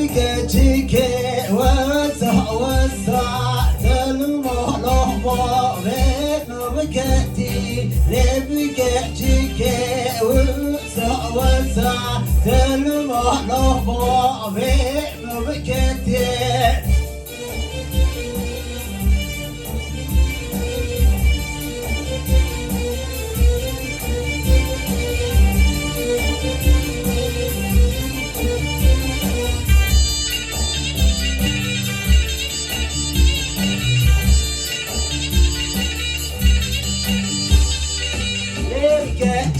لبقى جيكي وسع وسع المهله بابين بكتي لبقى جيكي وسع وسع المهله بابين بكتي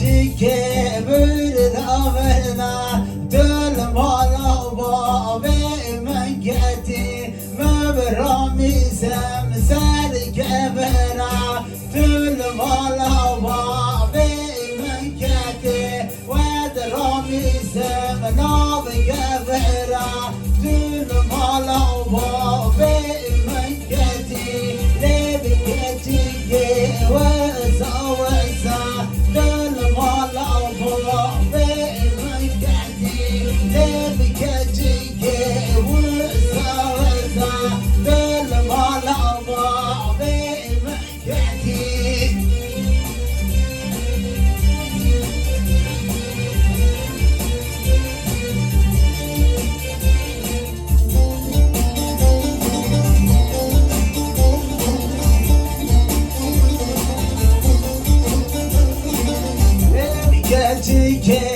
Erkekçike bir daverna Döl mala babe men geti Möbrami semser kebera Döl mala babe men geti Vedrami sem Ve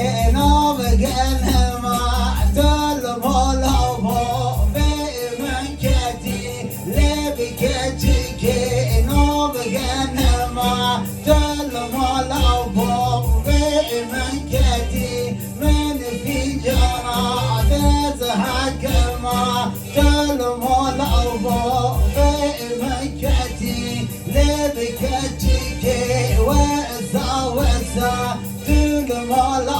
the mall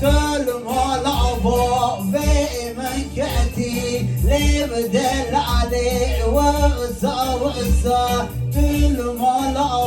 كل ما لعبوا في مكانتي ليه بدل عليه وعسى وعسى كل ما لعبوا